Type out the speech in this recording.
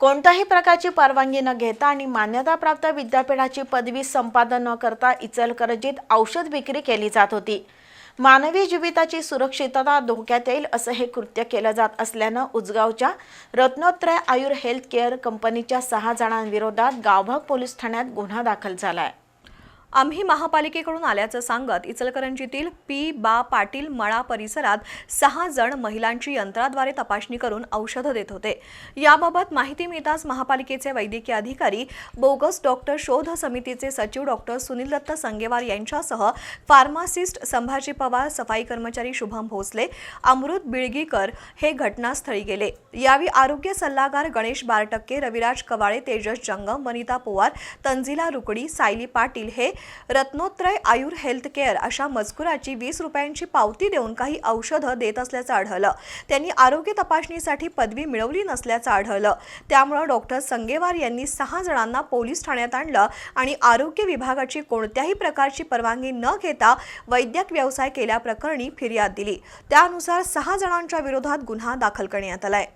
कोणत्याही प्रकारची परवानगी न घेता आणि मान्यताप्राप्त विद्यापीठाची पदवी संपादन न करता इचलकरंजीत औषध विक्री केली जात होती. मानवी जीविताची सुरक्षितता धोक्यात येईल असं हे कृत्य केलं जात असल्यानं उजगावच्या रत्नोत्रय आयुर हेल्थ केअर कंपनीच्या सहा जणांविरोधात गावभाग पोलीस ठाण्यात गुन्हा दाखल झाला आहे आम्ही महापालिकेकडून आल्याचं सांगत इचलकरंजीतील पी. बा. पाटील मळा परिसरात सहा जण महिलांची यंत्राद्वारे तपासणी करून औषधं देत होते. याबाबत माहिती मिळताच महापालिकेचे वैद्यकीय अधिकारी बोगस डॉक्टर शोध समितीचे सचिव डॉक्टर सुनील दत्त संगेवार यांच्यासह फार्मासिस्ट संभाजी पवार सफाई कर्मचारी शुभम भोसले अमृत बिळगीकर हे घटनास्थळी गेले. यावेळी आरोग्य सल्लागार गणेश बारटक्के रविराज कवाळे तेजस जंगम वनिता पोवार तंजिला रुकडी सायली पाटील हे रत्नोत्रय आयुर हेल्थ केअर अशा मजकुराची वीस रुपयांची पावती देऊन काही औषधं देत असल्याचं आढळलं. त्यांनी आरोग्य तपासणीसाठी पदवी मिळवली नसल्याचं आढळलं. त्यामुळं डॉक्टर संगेवार यांनी सहा जणांना पोलीस ठाण्यात आणलं आणि आरोग्य विभागाची कोणत्याही प्रकारची परवानगी न घेता वैद्यक व्यवसाय केल्याप्रकरणी फिर्याद दिली. त्यानुसार सहा जणांच्या विरोधात गुन्हा दाखल करण्यात आलाय.